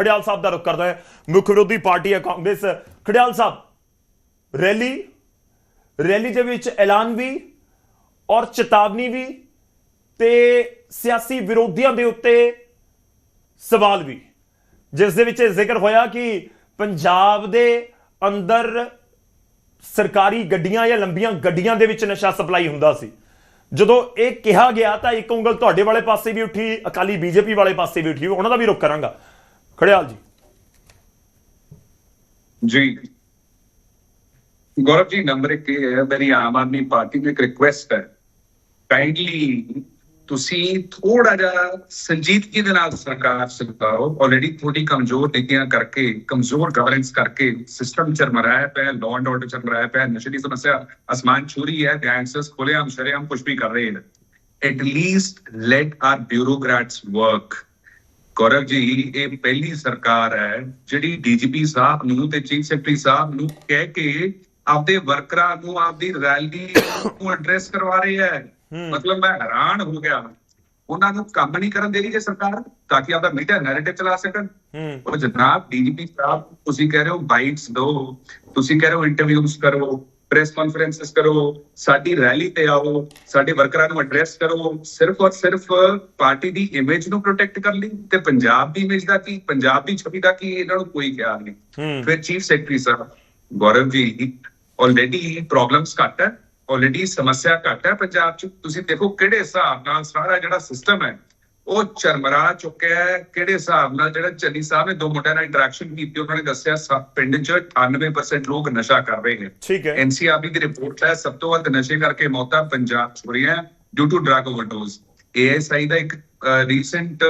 ਖੜਿਆਲ ਸਾਹਿਬ ਦਾ ਰੁਖ ਕਰਦਾ ਹੈ। ਮੁੱਖ ਵਿਰੋਧੀ ਪਾਰਟੀ ਹੈ ਕਾਂਗਰਸ। ਖੜਿਆਲ ਸਾਹਿਬ, ਰੈਲੀ ਰੈਲੀ ਦੇ ਵਿੱਚ ਐਲਾਨ ਵੀ ਔਰ ਚੇਤਾਵਨੀ ਵੀ ਤੇ ਸਿਆਸੀ ਵਿਰੋਧੀਆਂ ਦੇ ਉੱਤੇ ਸਵਾਲ ਵੀ। ਜਿਸ ਦੇ ਵਿੱਚ ਇਹ ਜ਼ਿਕਰ ਹੋਇਆ ਕਿ ਪੰਜਾਬ ਦੇ ਅੰਦਰ ਸਰਕਾਰੀ ਗੱਡੀਆਂ ਜਾਂ ਲੰਬੀਆਂ ਗੱਡੀਆਂ ਦੇ ਵਿੱਚ ਨਸ਼ਾ ਸਪਲਾਈ ਹੁੰਦਾ ਸੀ। ਜਦੋਂ ਇਹ ਕਿਹਾ ਗਿਆ ਤਾਂ ਇੱਕ ਉਂਗਲ ਤੁਹਾਡੇ ਵਾਲੇ ਪਾਸੇ ਵੀ ਉੱਠੀ, ਅਕਾਲੀ ਬੀਜੇਪੀ ਵਾਲੇ ਪਾਸੇ ਵੀ ਉੱਠੀ, ਉਹਨਾਂ ਦਾ ਵੀ ਰੁਖ ਕਰਾਂਗਾ। ਖੜਿਆਲ ਜੀ ਜੀ ਗੌਰਵ ਜੀ ਨੰਬਰ 1 ਇਹ ਹੈ ਮੇਰੀ ਆਮ ਆਦਮੀ ਪਾਰਟੀ ਨੂੰ ਇੱਕ ਰਿਕੁਐਸਟ ਹੈ ਕਾਈਂਡਲੀ ਤੁਸੀਂ ਥੋੜਾ ਜਿਹਾ ਸੰਜੀਦਗੀ ਦੇ ਨਾਲ ਸਰਕਾਰ ਚਲਾਓ ਆਲਰੇਡੀ ਥੋੜੀ ਕਮਜ਼ੋਰ ਨੀਤੀਆਂ ਕਰਕੇ ਕਮਜ਼ੋਰ ਗਵਰਨੈਂਸ ਕਰਕੇ ਸਿਸਟਮ ਚਰਮਰਾਇਆ ਪਿਆ ਲਾਅ ਐਂਡ ਆਰਡਰ ਚਰਮਰਾਇਆ ਪਿਆ ਨਸ਼ੇ ਦੀ ਸਮੱਸਿਆ ਅਸਮਾਨ ਛੂਰੀ ਹੈ ਗੈਂਗਸਟਰਸ ਖੁੱਲ੍ਹੇਆਮ ਸ਼ਰੇਆਮ ਕੁਝ ਵੀ ਕਰ ਰਹੇ ਹਨ at least let our bureaucrats work Gaurav ji ਇਹ ਪਹਿਲੀ ਸਰਕਾਰ ਹੈ ਜਿਹੜੀ ਡੀਜੀਪੀ ਸਾਹਿਬ ਨੂੰ ਤੇ ਚੀਫ ਸੈਕਟਰੀ ਸਾਹਿਬ ਨੂੰ ਕਹਿ ਕੇ ਆਪਦੇ ਵਰਕਰਾਂ ਨੂੰ ਆਪਦੀ ਰੈਲੀ ਨੂੰ ਐਡਰੈਸ ਕਰਵਾ ਰਹੀ ਹੈ। ਮਤਲਬ ਮੈਂ ਹੈਰਾਨ ਹੋ ਗਿਆ। ਉਹਨਾਂ ਨੂੰ ਕੰਮ ਨਹੀਂ ਕਰਨ ਦੇ ਰਹੀ ਜੇ ਸਰਕਾਰ ਤਾਂ ਕਿ ਆਪਦਾ ਮੀਡੀਆ ਨੈਰੇਟਿਵ ਚਲਾ ਸਕਣ। ਹੂੰ। ਉਹ ਜਨਾਬ ਡੀਜੀਪੀ ਸਾਹਿਬ ਤੁਸੀਂ ਕਹਿ ਰਹੇ ਹੋ ਬਾਈਟਸ ਦਿਓ ਤੁਸੀਂ ਕਹਿ ਰਹੇ ਹੋ ਇੰਟਰਵਿਊਜ਼ ਕਰੋ। ਪ੍ਰੈਸ ਕਾਨਫਰੰਸਸ ਕਰੋ ਸਾਡੀ ਰੈਲੀ ਤੇ ਆਓ ਸਾਡੇ ਵਰਕਰਾਂ ਨੂੰ ਐਡਰੈਸ ਕਰੋ ਸਿਰਫ ਔਰ ਸਿਰਫ ਪਾਰਟੀ ਦੀ ਇਮੇਜ ਨੂੰ ਪ੍ਰੋਟੈਕਟ ਕਰ ਲਈ ਤੇ ਪੰਜਾਬ ਦੀ ਇਮੇਜ ਦਾ ਕੀ ਪੰਜਾਬ ਦੀ ਛਵੀ ਦਾ ਕੀ ਇਹਨਾਂ ਨੂੰ ਕੋਈ ਖਿਆਲ ਨਹੀਂ। ਫਿਰ ਚੀਫ ਸੈਕਟਰੀ ਸਾਹਿਬ ਗੌਰਵ ਜੀ ਆਲਰੇਡੀ ਪ੍ਰੋਬਲਮਸ ਘੱਟ ਹੈ ਆਲਰੇਡੀ ਸਮੱਸਿਆ ਘੱਟ ਹੈ ਪੰਜਾਬ ਚ। ਤੁਸੀਂ ਦੇਖੋ ਕਿਹੜੇ ਹਿਸਾਬ ਨਾਲ ਸਾਰਾ ਜਿਹੜਾ ਸਿਸਟਮ ਹੈ ਉਹ ਚਰਮਰਾ ਚੁੱਕਿਆ ਹੈ ਕਿਹੜੇ ਹਿਸਾਬ ਨਾਲ ਜਿਹੜਾ ਚੰਨੀ ਸਾਹਿਬ ਨੇ ਦੋ ਮੁੰਡਿਆਂ ਨਾਲ ਇੰਟਰੈਕਸ਼ਨ ਕੀਤੀ ਉਹਨਾਂ ਨੇ ਦੱਸਿਆ ਪਿੰਡ 'ਚ 98% ਲੋਕ ਨਸ਼ਾ ਕਰ ਰਹੇ ਨੇ। ਠੀਕ ਹੈ। ਐਨਸੀਆਰਬੀ ਦੀ ਰਿਪੋਰਟ ਹੈ ਸਭ ਤੋਂ ਵੱਧ ਨਸ਼ੇ ਕਰਕੇ ਮੌਤਾਂ ਪੰਜਾਬ 'ਚ ਹੋ ਰਹੀਆਂ due to drug overdose ASI ਦਾ ਇੱਕ ਰੀਸੈਂਟ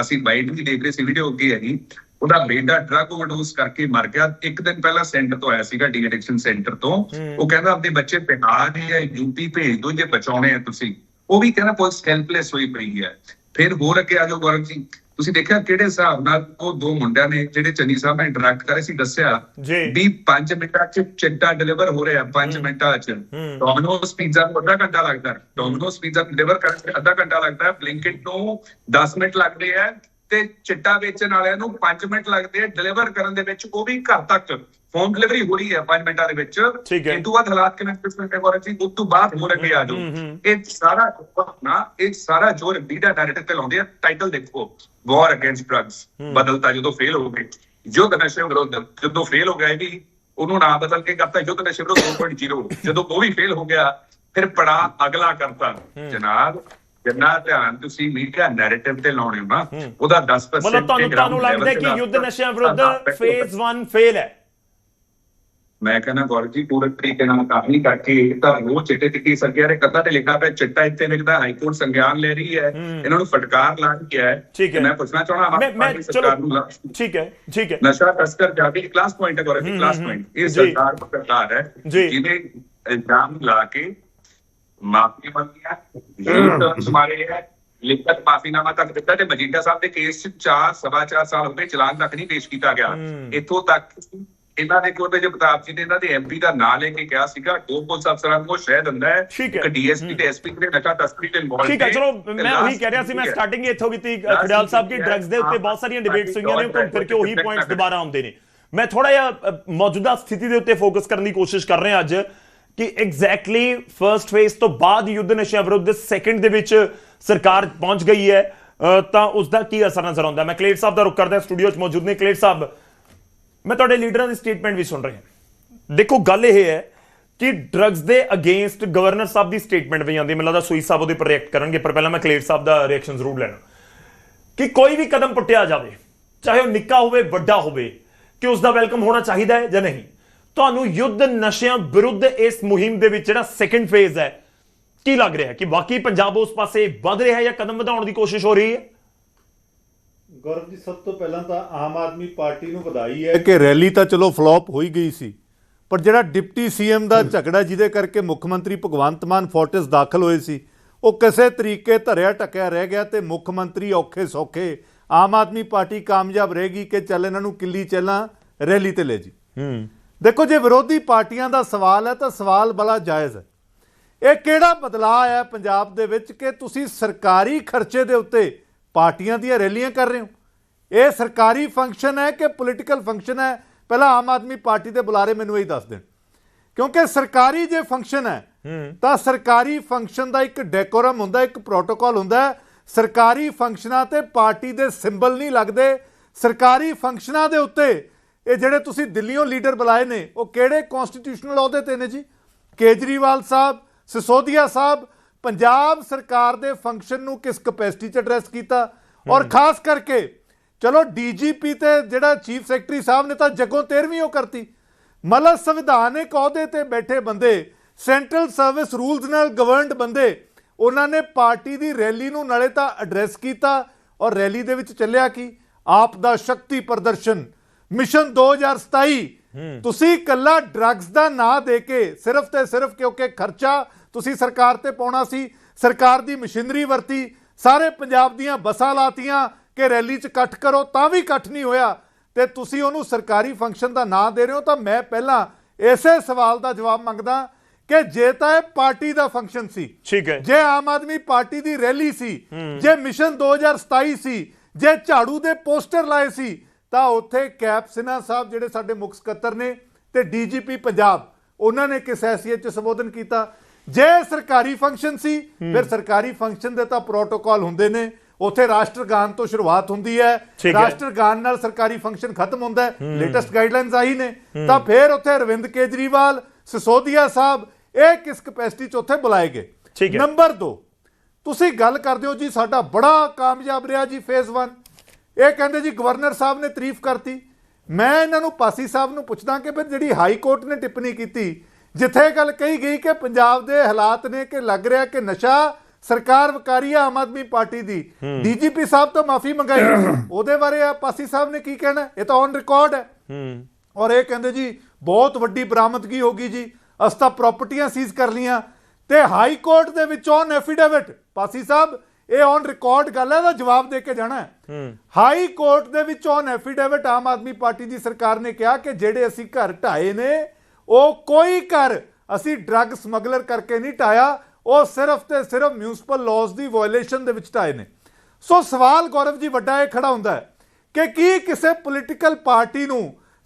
ਅਸੀਂ ਬਾਈਟ ਵੀ ਦੇਖ ਰਹੇ ਸੀ ਵੀਡੀਓ ਅੱਗੇ ਹੈ ਜੀ ਉਹਦਾ ਬੇਟਾ ਡਰਗ ਓਵਰਡੋਜ਼ ਕਰਕੇ ਮਰ ਗਿਆ। ਇੱਕ ਦਿਨ ਪਹਿਲਾਂ ਸੈਂਟਰ ਤੋਂ ਆਇਆ ਸੀਗਾ ਡੀ ਐਡਿਕਸ਼ਨ ਸੈਂਟਰ ਤੋਂ। ਉਹ ਕਹਿੰਦਾ ਆਪਣੇ ਬੱਚੇ ਬਿਹਾਰ ਜਾਂ ਯੂਪੀ ਭੇਜ ਦਿਓ ਜੇ ਬਚਾਉਣੇ ਆ ਤੁਸੀਂ। ਉਹ ਵੀ ਕਹਿੰਦਾ ਪੁਲਿਸ ਹੈਲਪਲੈਸ ਹੋਈ ਪਈ ਹੈ। ਫਿਰ ਹੋਰ ਅੱਗੇ ਆ ਜਾਓ ਗੌਰਵ ਜੀ। ਤੁਸੀਂ ਦੇਖਿਆ ਕਿਹੜੇ ਹਿਸਾਬ ਨਾਲ ਉਹ ਦੋ ਮੁੰਡਿਆਂ ਨੇ ਜਿਹੜੇ ਚੰਨੀ ਸਾਹਿਬ ਨਾਲ ਇੰਟਰੈਕਟ ਕਰ ਰਹੇ ਸੀ ਦੱਸਿਆ ਵੀ 5 ਮਿੰਟਾਂ ਚ ਚਿੱਟਾ ਡਿਲੀਵਰ ਹੋ ਰਿਹਾ 5 ਮਿੰਟਾਂ ਚ। ਡੋਮਿਨੋਸ ਪੀਜ਼ਾ ਨੂੰ ਅੱਧਾ ਘੰਟਾ ਲੱਗਦਾ। ਡੋਮਿਨੋਸ ਪੀਜ਼ਾ ਡਿਲੀਵਰ ਕਰਨ ਚ ਅੱਧਾ ਘੰਟਾ ਲੱਗਦਾ। ਹੈ ਬਲਿੰਕਿਟ ਨੂੰ 10 ਮਿੰਟ ਲੱਗਦੇ ਆ। ਤੇ ਚਿੱਟਾ ਵੇਚਣ ਵਾਲਿਆਂ ਨੂੰ 5 ਮਿੰਟ ਲੱਗਦੇ ਆ ਡਿਲੀਵਰ ਕਰਨ ਦੇ ਵਿੱਚ ਉਹ ਵੀ ਘਰ ਤੱਕ ਹੋਮ ਡਿਲੀਵਰੀ ਹੋ ਰਹੀ ਹੈ 5 ਮਿੰਟਾਂ ਦੇ ਵਿੱਚ। ਇਹ ਤੋਂ ਬਾਅਦ ਹਾਲਾਤ ਕਿਵੇਂ ਹੈ ਗੌਰਵ ਜੀ ਉਸ ਤੋਂ ਬਾਅਦ ਹੋਰ ਅੱਗੇ ਆ ਜਾਓ। ਇਹ ਸਾਰਾ ਨਾ ਇਹ ਸਾਰਾ ਜੋ ਮੀਡੀਆ ਨੈਰੇਟਿਵ ਤੇ ਲਾਉਂਦੇ ਆ ਟਾਈਟਲ ਦੇਖੋ ਵਾਰ ਅਗੇਂਸਟ ਡਰੱਗਸ ਬਦਲਤਾ ਜਦੋਂ ਫੇਲ ਹੋ ਗਏ। ਯੁੱਧ ਨਸ਼ੇ ਵਿਰੁੱਧ ਜਦੋਂ ਫੇਲ ਹੋ ਗਿਆ ਇਹ ਵੀ ਉਹਨੂੰ ਨਾਮ ਬਦਲ ਕੇ ਕਰਤਾ ਯੁੱਧ ਨਸ਼ੇ ਵਿਰੁੱਧ 2.0 ਜਦੋਂ ਉਹ ਵੀ ਫੇਲ ਹੋ ਗਿਆ ਫਿਰ ਪੜਾ ਅਗਲਾ ਕਰਤਾ। ਜਨਾਬ ਜਿੰਨਾ ਧਿਆਨ ਤੁਸੀਂ ਮੀਡੀਆ ਨੈਰੇਟਿਵ ਤੇ ਲਾਉਣੇ ਹੋ ਨਾ ਉਹਦਾ 10% ਮਤਲਬ ਤੁਹਾਨੂੰ ਤੁਹਾਨੂੰ ਲੱਗਦਾ ਕਿ ਯੁੱਧ ਨਸ਼ਿਆਂ ਵਿਰੁੱਧ ਫੇਜ਼ 1 ਫੇਲ ਹੈ। ਮੈਂ ਕਹਿੰਦਾ ਗੌਰਵ ਜੀ ਪੂਰੇ ਤਰੀਕੇ ਨਾਲ ਕੰਮ ਨਹੀਂ ਕਰਕੇ ਇਹ ਤਾਂ ਉਹ ਚਿੱਟੇ ਕੀ ਸੰਗਿਆ ਨੇ ਕਦਾਂ ਤੇ ਲਿਖਾ ਪਿਆ ਚਿੱਟਾ ਇੱਥੇ ਲਿਖਦਾ ਹਾਈ ਕੋਰਟ ਸੰਗਿਆਨ ਲੈ ਰਹੀ ਹੈ। ਇਹਨਾਂ ਨੂੰ ਫਟਕਾਰ ਲਾ ਗਿਆ ਹੈ। ਠੀਕ ਹੈ। ਮੈਂ ਪੁੱਛਣਾ ਚਾਹਣਾ ਮੈਂ ਸਰਕਾਰ ਨੂੰ ਠੀਕ ਹੈ ਠੀਕ ਹੈ। ਨਸ਼ਾ ਤਸਕਰ ਜਾਤੀ ਕਲਾਸ ਪੁਆਇੰਟ ਹੈ ਗੌਰਵ ਜੀ ਕਲਾਸ ਪੁਆਇੰਟ ਇਹ ਜੀ। ਸਰਕਾਰ ਦਾ ਹੈ। ਜੀ। ਜਿਹਨੇ ਇਲਜ਼ਾਮ ਲਾ ਕੇ ਮਾਫੀ ਮੰਗਿਆ ਯੂਟਰਨਸ ਮਾਰੇ ਹੈ ਲਿਖਤ ਮਾਫੀਨਾਮਾ ਤੱਕ ਦਿੱਤਾ ਤੇ ਮਜੀਠਾ ਸਾਹਿਬ ਦੇ ਕੇਸ ਚ 4 ਸਵਾ ਚਾਰ ਸਾਲ ਹੋ ਗਏ ਚਲਾਨ ਤੱਕ ਨਹੀਂ ਪੇਸ਼ ਕੀਤਾ ਗਿਆ। ਹੂੰ। ਇੱਥੋਂ ਤੱਕ ਇਹਨਾਂ ਨੇ ਕੋਲ ਜੇ ਪ੍ਰਤਾਪ ਜੀ ਨੇ ਇਹਨਾਂ ਦੇ ਐਮਪੀ ਦਾ ਨਾਂ ਲੈ ਕੇ ਕਿਹਾ ਸੀਗਾ ਦੋ ਪੁਲਿਸ ਅਫਸਰਾਂ ਨੂੰ ਸ਼ਹਿਦ ਦਿੰਦਾ ਹੈ। ਹੈ। ਇੱਕ ਡੀਐਸਪੀ ਤੇ ਐਸਪੀ ਦੇ ਨਸ਼ਾ ਤਸਕਰੀ ਤੇ ਇਨਵੋਲਵ ਠੀਕ ਹੈ ਚਲੋ ਮੈਂ ਉਹੀ ਕਹਿ ਰਿਹਾ ਸੀ ਮੈਂ ਸਟਾਰਟਿੰਗ ਇੱਥੋਂ ਕੀਤੀ ਖੜਿਆਲ ਸਾਹਿਬ ਕੀ ਡਰੱਗਸ ਦੇ ਉੱਤੇ ਬਹੁਤ ਸਾਰੀਆਂ ਡਿਬੇਟਸ ਹੋਈਆਂ ਨੇ ਘੁੰਮ ਫਿਰ ਕੇ ਉਹੀ ਪੁਆਇੰਟਸ ਦੁਬਾਰਾ ਆਉਂਦੇ ਨੇ। ਮੈਂ ਥੋੜਾ ਜਿਹਾ ਮੌਜੂਦਾ ਸਥਿਤੀ ਦੇ ਉੱਤੇ ਫੋਕਸ ਕਰਨ ਦੀ ਕੋਸ਼ਿਸ਼ ਕਰ ਰਹੇ ਹਾਂ ਅੱਜ। ਕਿ ਐਗਜ਼ੈਕਟਲੀ ਫਰਸਟ ਫੇਸ ਤੋਂ ਬਾਅਦ ਯੁੱਧ ਨਸ਼ਿਆਂ ਵਿਰੁੱਧ ਸੈਕੰਡ ਦੇ ਵਿੱਚ ਸਰਕਾਰ ਪਹੁੰਚ ਗਈ ਹੈ। ਤਾਂ ਉਸ ਦਾ ਕੀ ਅਸਰ ਨਜ਼ਰ ਆਉਂਦਾ? ਮੈਂ ਕਲੇਟ ਸਾਹਿਬ ਦਾ ਰੁਕ ਕਰਦਾ ਸਟੂਡੀਓ 'ਚ ਮੌਜੂਦ ਨੇ। ਕਲੇਟ ਸਾਹਿਬ, ਮੈਂ ਤੁਹਾਡੇ ਲੀਡਰਾਂ ਦੀ ਸਟੇਟਮੈਂਟ ਵੀ ਸੁਣ ਰਿਹਾ ਦੇਖੋ, ਗੱਲ ਇਹ ਹੈ ਕਿ ਡਰੱਗਸ ਦੇ ਅਗੇਂਸਟ ਗਵਰਨਰ ਸਾਹਿਬ ਦੀ ਸਟੇਟਮੈਂਟ ਵੀ ਆਉਂਦੀ ਮੈਨੂੰ ਲੱਗਦਾ ਸੂਈ ਸਾਹਿਬ ਉਹਦੇ ਉੱਪਰ ਰਿਐਕਟ ਕਰਨਗੇ, ਪਰ ਪਹਿਲਾਂ ਮੈਂ ਕਲੇਰ ਸਾਹਿਬ ਦਾ ਰਿਐਕਸ਼ਨ ਜ਼ਰੂਰ ਲੈਣਾ। ਕਿ ਕੋਈ ਵੀ ਕਦਮ ਪੁੱਟਿਆ ਜਾਵੇ, ਚਾਹੇ ਉਹ ਨਿੱਕਾ ਹੋਵੇ, ਵੱਡਾ ਹੋਵੇ, ਕਿ ਉਸ ਦਾ ਵੈਲਕਮ ਹੋਣਾ ਚਾਹੀਦਾ ਹੈ ਜਾਂ ਨਹੀਂ। ਤੁਹਾਨੂੰ ਯੁੱਧ ਨਸ਼ਿਆਂ ਵਿਰੁੱਧ ਇਸ ਮੁਹਿੰਮ ਦੇ ਵਿੱਚ ਜਿਹੜਾ ਸੈਕੰਡ ਫੇਜ਼ ਹੈ ਕੀ ਲੱਗ ਰਿਹਾ? ਹੈ ਕਿ ਵਾਕਈ ਪੰਜਾਬ ਉਸ ਪਾਸੇ ਵੱਧ ਰਿਹਾ ਹੈ ਜਾਂ ਕਦਮ ਵਧਾਉਣ ਦੀ ਕੋਸ਼ਿਸ਼ ਹੋ ਰਹੀ ਹੈ? ਗੌਰਵ ਜੀ ਸਭ ਤੋਂ ਪਹਿਲਾਂ ਤਾਂ ਆਮ ਆਦਮੀ ਪਾਰਟੀ ਨੂੰ ਵਧਾਈ ਹੈ। ਕਿ ਰੈਲੀ ਤਾਂ ਚਲੋ ਫਲॉप ਹੋਈ ਗਈ ਸੀ ਪਰ ਜਿਹੜਾ ਡਿਪਟੀ ਸੀਐਮ ਦਾ ਝਗੜਾ ਜਿਹਦੇ ਕਰਕੇ ਮੁੱਖ ਮੰਤਰੀ ਭਗਵੰਤ ਮਾਨ ਫੋਰਟਿਸ ਦਾਖਲ ਹੋਏ ਸੀ ਉਹ ਕਿਸੇ ਤਰੀਕੇ ਧਰਿਆ ਟਕਿਆ ਰਹਿ ਗਿਆ ਤੇ ਮੁੱਖ ਮੰਤਰੀ ਔਖੇ ਸੌਖੇ ਆਮ ਆਦਮੀ ਪਾਰਟੀ ਕਾਮਯਾਬ ਰਹੇਗੀ ਕਿ ਚੱਲ ਇਹਨਾਂ ਨੂੰ ਕਿੱਲੀ ਚੱਲਾਂ ਰੈਲੀ ਤੇ ਲੈ ਜੀ। ਹੂੰ। ਦੇਖੋ ਜੇ ਵਿਰੋਧੀ ਪਾਰਟੀਆਂ ਦਾ ਸਵਾਲ ਹੈ ਤਾਂ ਸਵਾਲ ਬੜਾ ਜਾਇਜ਼ ਹੈ। ਇਹ ਕਿਹੜਾ ਬਦਲਾਅ ਆਇਆ ਪੰਜਾਬ ਦੇ ਵਿੱਚ ਕਿ ਤੁਸੀਂ ਸਰਕਾਰੀ ਖਰਚੇ ਦੇ ਉੱਤੇ ਪਾਰਟੀਆਂ ਦੀਆਂ ਰੈਲੀਆਂ ਕਰ ਰਹੇ ਹੋ? ਇਹ ਸਰਕਾਰੀ ਫੰਕਸ਼ਨ ਹੈ ਕਿ ਪੋਲੀਟੀਕਲ ਫੰਕਸ਼ਨ ਹੈ? ਪਹਿਲਾਂ ਆਮ ਆਦਮੀ ਪਾਰਟੀ ਦੇ ਬੁਲਾਰੇ ਮੈਨੂੰ ਇਹ ਦੱਸ ਦੇਣ। ਕਿਉਂਕਿ ਸਰਕਾਰੀ ਜੇ ਫੰਕਸ਼ਨ ਹੈ ਤਾਂ ਸਰਕਾਰੀ ਫੰਕਸ਼ਨ ਦਾ ਇੱਕ ਡੈਕੋਰਮ ਹੁੰਦਾ ਇੱਕ ਪ੍ਰੋਟੋਕਾਲ ਹੁੰਦਾ ਹੈ। ਸਰਕਾਰੀ ਫੰਕਸ਼ਨਾਂ ਤੇ ਪਾਰਟੀ ਦੇ ਸਿੰਬਲ ਨਹੀਂ ਲੱਗਦੇ। ਸਰਕਾਰੀ ਫੰਕਸ਼ਨਾਂ ਦੇ ਉੱਤੇ ਇਹ ਜਿਹੜੇ ਤੁਸੀਂ ਦਿੱਲੀੋਂ ਲੀਡਰ ਬੁਲਾਏ ਨੇ ਉਹ ਕਿਹੜੇ ਕਨਸਟੀਟਿਊਸ਼ਨਲ ਅਹੁਦੇ ਤੇ ਨੇ ਜੀ? ਕੇਜਰੀਵਾਲ ਸਾਹਿਬ ਸਿਸੋਦੀਆ ਸਾਹਿਬ ਪੰਜਾਬ ਸਰਕਾਰ ਦੇ ਫੰਕਸ਼ਨ ਨੂੰ ਕਿਸ ਕਪੈਸਿਟੀ 'ਚ ਐਡਰੈਸ ਕੀਤਾ? ਔਰ ਖਾਸ ਕਰਕੇ ਚਲੋ ਡੀਜੀਪੀ ਤੇ ਜਿਹੜਾ ਚੀਫ ਸੈਕਟਰੀ ਸਾਹਿਬ ਨੇ ਤਾਂ ਜੱਗੋਂ 13ਵੀਂ ਉਹ ਕਰਤੀ। ਮਤਲਬ ਸੰਵਿਧਾਨਿਕ ਅਹੁਦੇ ਤੇ ਬੈਠੇ ਬੰਦੇ ਸੈਂਟਰਲ ਸਰਵਿਸ ਰੂਲਸ ਨਾਲ ਗਵਰਨਡ ਬੰਦੇ ਉਹਨਾਂ ਨੇ ਪਾਰਟੀ ਦੀ ਰੈਲੀ ਨੂੰ ਨਾਲੇ ਤਾਂ ਐਡਰੈਸ ਕੀਤਾ ਔਰ ਰੈਲੀ ਦੇ ਵਿੱਚ ਚੱਲਿਆ ਕੀ? ਆਪ ਦਾ ਸ਼ਕਤੀ ਪ੍ਰਦਰਸ਼ਨ। ਮਿਸ਼ਨ 2027 ਤੁਸੀਂ ਕੱਲਾ ਡਰੱਗਸ ਦਾ ਨਾਂ ਦੇ ਕੇ ਸਿਰਫ ਤੇ ਸਿਰਫ ਕਿਉਂਕਿ ਖਰਚਾ ਤੁਸੀਂ ਸਰਕਾਰ ਤੇ ਪਾਉਣਾ ਸੀ ਸਰਕਾਰ ਦੀ ਮਸ਼ੀਨਰੀ ਵਰਤੀ ਸਾਰੇ ਪੰਜਾਬ ਦੀਆਂ ਬੱਸਾਂ ਲਾਤੀਆਂ ਕਿ ਰੈਲੀ 'ਚ ਇਕੱਠ ਕਰੋ ਤਾਂ ਵੀ ਇਕੱਠ ਨਹੀਂ ਹੋਇਆ। ਤੇ ਤੁਸੀਂ ਉਹਨੂੰ ਸਰਕਾਰੀ ਫੰਕਸ਼ਨ ਦਾ ਨਾਂ ਦੇ ਰਹੇ ਹੋ ਤਾਂ ਮੈਂ ਪਹਿਲਾਂ ਇਸੇ ਸਵਾਲ ਦਾ ਜਵਾਬ ਮੰਗਦਾ ਕਿ ਜੇ ਤਾਂ ਇਹ ਪਾਰਟੀ ਦਾ ਫੰਕਸ਼ਨ ਸੀ ਠੀਕ ਹੈ। ਜੇ ਆਮ ਆਦਮੀ ਪਾਰਟੀ ਦੀ ਰੈਲੀ ਸੀ ਜੇ ਮਿਸ਼ਨ 2027 ਸੀ ਜੇ ਝਾੜੂ ਦੇ ਪੋਸਟਰ ਲਾਏ ਸੀ ਤਾਂ ਉੱਥੇ ਕੈਪ ਸਿਨਹਾ ਸਾਹਿਬ ਜਿਹੜੇ ਸਾਡੇ ਮੁੱਖ ਸਕੱਤਰ ਨੇ ਤੇ ਡੀਜੀਪੀ ਪੰਜਾਬ ਉਹਨਾਂ ਨੇ ਕਿਸ ਹੈਸੀਅਤ ਚ ਸੰਬੋਧਨ ਕੀਤਾ? ਜੇ ਸਰਕਾਰੀ ਫੰਕਸ਼ਨ ਸੀ ਫਿਰ ਸਰਕਾਰੀ ਫੰਕਸ਼ਨ ਦੇ ਤਾਂ ਪ੍ਰੋਟੋਕਾਲ ਹੁੰਦੇ ਨੇ। ਉੱਥੇ ਰਾਸ਼ਟਰਗਾਨ ਤੋਂ ਸ਼ੁਰੂਆਤ ਹੁੰਦੀ ਹੈ। ਰਾਸ਼ਟਰਗਾਨ ਨਾਲ ਸਰਕਾਰੀ ਫੰਕਸ਼ਨ ਖਤਮ ਹੁੰਦਾ ਹੈ। ਲੇਟੈਸਟ ਗਾਈਡਲਾਈਨਸ ਆਹੀ ਨੇ। ਤਾਂ ਫਿਰ ਉੱਥੇ ਅਰਵਿੰਦ ਕੇਜਰੀਵਾਲ ਸਿਸੋਦੀਆ ਸਾਹਿਬ ਇਹ ਕਿਸ ਕਪੈਸਿਟੀ ਚ ਉੱਥੇ ਬੁਲਾਏ ਗਏ? ਠੀਕ ਹੈ। ਨੰਬਰ 2 ਤੁਸੀਂ ਗੱਲ ਕਰਦੇ ਹੋ ਜੀ ਸਾਡਾ ਬੜਾ ਕਾਮਯਾਬ ਰਿਹਾ ਜੀ ਫੇਜ਼ 1 ਇਹ ਕਹਿੰਦੇ ਜੀ ਗਵਰਨਰ ਸਾਹਿਬ ਨੇ ਤਾਰੀਫ ਕਰਤੀ। ਮੈਂ ਇਹਨਾਂ ਨੂੰ ਪਾਸੀ ਸਾਹਿਬ ਨੂੰ ਪੁੱਛਦਾ ਕਿ ਫਿਰ ਜਿਹੜੀ ਹਾਈ ਕੋਰਟ ਨੇ ਟਿੱਪਣੀ ਕੀਤੀ ਜਿੱਥੇ ਗੱਲ ਕਹੀ ਗਈ ਕਿ ਪੰਜਾਬ ਦੇ ਹਾਲਾਤ ਨੇ ਕਿ ਲੱਗ ਰਿਹਾ ਕਿ ਨਸ਼ਾ ਸਰਕਾਰ ਵਕਾਰੀ ਆਮ ਆਦਮੀ ਪਾਰਟੀ ਦੀ ਡੀਜੀਪੀ ਸਾਹਿਬ ਤੋਂ ਮਾਫੀ ਮੰਗਾਈ। ਉਹਦੇ ਬਾਰੇ ਆ ਪਾਸੀ ਸਾਹਿਬ ਨੇ ਕੀ ਕਹਿਣਾ? ਇਹ ਤਾਂ ਔਨ ਰਿਕਾਰਡ ਹੈ। ਔਰ ਇਹ ਕਹਿੰਦੇ ਜੀ ਬਹੁਤ ਵੱਡੀ ਬਰਾਮਦਗੀ ਹੋ ਗਈ ਜੀ। ਅਸੀਂ ਤਾਂ ਪ੍ਰਾਪਰਟੀਆਂ ਸੀਜ਼ ਕਰ ਲੀਆਂ ਤੇ ਹਾਈ ਕੋਰਟ ਦੇ ਵਿੱਚ ਔਨ ਐਫੀਡੇਵਿਟ ਪਾਸੀ ਸਾਹਿਬ ਇਹ ਔਨ ਰਿਕਾਰਡ ਗੱਲ ਹੈ ਦਾ ਜਵਾਬ ਦੇ ਕੇ ਜਾਣਾ ਹੈ। ਹਾਈ ਕੋਰਟ ਦੇ ਵਿੱਚ on affidavit Aam Aadmi party ਦੀ ਸਰਕਾਰ ਨੇ ਕਿਹਾ ਕਿ ਜਿਹੜੇ ਅਸੀਂ ਘਰ ਢਾਏ ਨੇ ਉਹ ਕੋਈ ਘਰ ਅਸੀਂ ਡਰੱਗ ਸਮਗਲਰ ਕਰਕੇ ਨਹੀਂ ਢਾਇਆ ਉਹ ਸਿਰਫ ਤੇ ਸਿਰਫ ਮਿਊਨਿਸਪਲ ਲਾਜ਼ ਦੀ ਵਾਇਓਲੇਸ਼ਨ ਦੇ ਵਿੱਚ ਢਾਏ ਨੇ। ਸੋ ਸਵਾਲ ਗੌਰਵ ਜੀ ਵੱਡਾ ਇਹ ਖੜਾ ਹੁੰਦਾ ਹੈ ਕਿ ਕੀ ਕਿਸੇ ਪੋਲੀਟੀਕਲ ਪਾਰਟੀ ਨੂੰ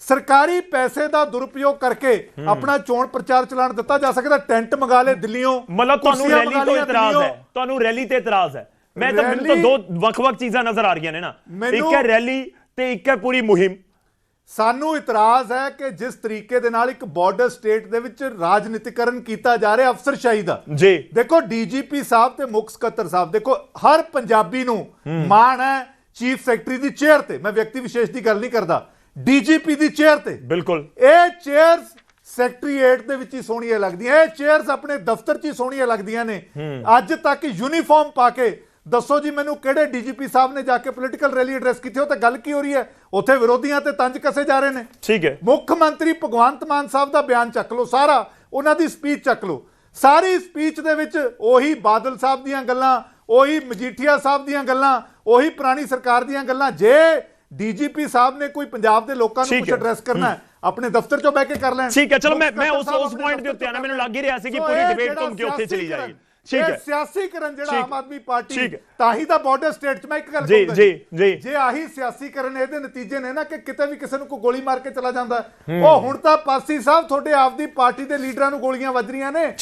ਸਰਕਾਰੀ ਪੈਸੇ ਦਾ ਦੁਰਉਪਯੋਗ ਕਰਕੇ ਆਪਣਾ ਚੋਣ ਪ੍ਰਚਾਰ ਚਲਾਉਣ ਦਿੱਤਾ ਜਾ ਸਕਦਾ ਟੈਂਟ ਮੰਗਾ ਲੇ ਦਿੱਲੀੋਂ ਮਤਲਬ ਤੁਹਾਨੂੰ ਰੈਲੀ ਤੋਂ ਇਤਰਾਜ਼। ਹੈ। ਤੁਹਾਨੂੰ ਰੈਲੀ ਤੇ ਇਤਰਾਜ਼ ਹੈ। ਮੈਂ ਤਾਂ ਮੈਨੂੰ ਤਾਂ ਦੋ ਵੱਖ-ਵੱਖ ਚੀਜ਼ਾਂ ਨਜ਼ਰ ਆ ਰਹੀਆਂ ਨੇ ਨਾ। ਇੱਕ ਹੈ ਰੈਲੀ ਤੇ ਇੱਕ ਹੈ ਪੂਰੀ ਮੁਹਿੰਮ। ਸਾਨੂੰ ਇਤਰਾਜ਼ ਹੈ ਕਿ ਜਿਸ ਤਰੀਕੇ ਦੇ ਨਾਲ ਇੱਕ ਬਾਰਡਰ ਸਟੇਟ ਦੇ ਵਿੱਚ ਰਾਜਨੀਤੀਕਰਨ ਕੀਤਾ ਜਾ ਰਿਹਾ ਅਫਸਰਸ਼ਾਹੀ ਦਾ। ਜੀ। ਦੇਖੋ ਡੀਜੀਪੀ ਸਾਹਿਬ ਤੇ ਮੁੱਖ ਸਕੱਤਰ ਸਾਹਿਬ ਦੇਖੋ ਹਰ ਪੰਜਾਬੀ ਨੂੰ ਮਾਣ ਹੈ ਚੀਫ ਸੈਕਟਰੀ ਦੀ ਚੇਅਰ ਤੇ। ਮੈਂ ਵਿਅਕਤੀ ਵਿਸ਼ੇਸ਼ ਦੀ ਗੱਲ ਨਹੀਂ ਕਰਦਾ। ਡੀਜੀਪੀ ਦੀ ਚੇਅਰ ਤੇ। ਬਿਲਕੁਲ। ਇਹ ਚੇਅਰਸ ਸੈਕਟਰੀਏਟ ਦੇ ਵਿੱਚ ਹੀ ਸੋਹਣੀਆਂ ਲੱਗਦੀਆਂ। ਇਹ ਚੇਅਰਸ ਆਪਣੇ ਦਫ਼ਤਰ 'ਚ ਹੀ ਸੋਹਣੀਆਂ ਲੱਗਦੀਆਂ ਨੇ। ਅੱਜ ਤੱਕ ਯੂਨੀਫਾਰਮ ਪਾ ਕੇ ਦੱਸੋ ਜੀ ਮੈਨੂੰ ਕਿਹੜੇ ਡੀਜੀਪੀ ਸਾਹਿਬ ਨੇ ਜਾ ਕੇ ਪੋਲੀਟੀਕਲ ਰੈਲੀ ਐਡਰੈਸ ਕੀਤੀ ਉਹ ਤਾਂ ਗੱਲ ਕੀ ਹੋ ਰਹੀ ਹੈ? ਉੱਥੇ ਵਿਰੋਧੀਆਂ ਤੇ ਤੰਜ ਕਸੇ ਜਾ ਰਹੇ ਨੇ। ਠੀਕ ਹੈ। ਮੁੱਖ ਮੰਤਰੀ ਭਗਵੰਤ ਮਾਨ ਸਾਹਿਬ ਦਾ ਬਿਆਨ ਚੱਕ ਲਓ ਸਾਰਾ ਉਹਨਾਂ ਦੀ ਸਪੀਚ ਚੱਕ ਲਓ। ਸਾਰੀ ਸਪੀਚ ਦੇ ਵਿੱਚ ਉਹੀ ਬਾਦਲ ਸਾਹਿਬ ਦੀਆਂ ਗੱਲਾਂ ਉਹੀ ਮਜੀਠੀਆ ਸਾਹਿਬ ਦੀਆਂ ਗੱਲਾਂ ਉਹੀ ਪੁਰਾਣੀ ਸਰਕਾਰ ਦੀਆਂ ਗੱਲਾਂ। ਜੇ ਡੀਜੀਪੀ ਸਾਹਿਬ ਨੇ ਕੋਈ ਪੰਜਾਬ ਦੇ ਲੋਕਾਂ ਨੂੰ ਕੁਝ। ਐਡਰੈਸ ਕਰਨਾ ਹੈ ਆਪਣੇ ਦਫ਼ਤਰ 'ਚੋਂ ਬਹਿ ਕੇ ਕਰ ਲੈਣ ਠੀਕ ਹੈ, ਚਲੋ ਮੈਂ- ਮੈਂ ਉਸ- ਉਸ point ਦੇ ਉੱਤੇ ਆਉਣਾ, ਚੋਂ ਮੈਨੂੰ ਲੱਗ ਹੀ ਰਿਹਾ ਸੀ ਕਿ ਪੂਰੀ ਜਿਹੜਾ ਘੁੰਮ ਕੇ ਉੱਥੇ ਚਲੀ ਜਾਏਗੀ। ਠੀਕ ਹੈ। ਸਿਆਸੀਕਰਨ ਜਿਹੜਾ। ਆਮ ਆਦਮੀ ਪਾਰਟੀ। ਤਾਂ ਹੀ ਤਾਂ ਬਾਰਡਰ ਸਟੇਟ 'ਚ ਮੈਂ ਇੱਕ ਗੱਲ ਜੀ, ਕਹੂੰਗਾ ਜੀ, ਜੀ। ਜੇ ਆਹੀ ਸਿਆਸੀਕਰਨ ਇਹਦੇ ਨਤੀਜੇ ਨੇ ਨਾ ਕਿ ਕਿਤੇ ਵੀ ਕਿਸੇ ਨੂੰ ਕੋਈ ਗੋਲੀ ਮਾਰ ਕੇ ਚਲਾ ਜਾਂਦਾ। ਉਹ ਹੁਣ ਤਾਂ ਪਾਸੀ ਸਾਹਿਬ ਤੁਹਾਡੇ ਆਪ ਦੀ ਪਾਰਟੀ ਦੇ ਲੀਡਰਾਂ ਨੂੰ ਗੋਲੀਆਂ ਵੱਜ ਰਹੀਆਂ ਨੇ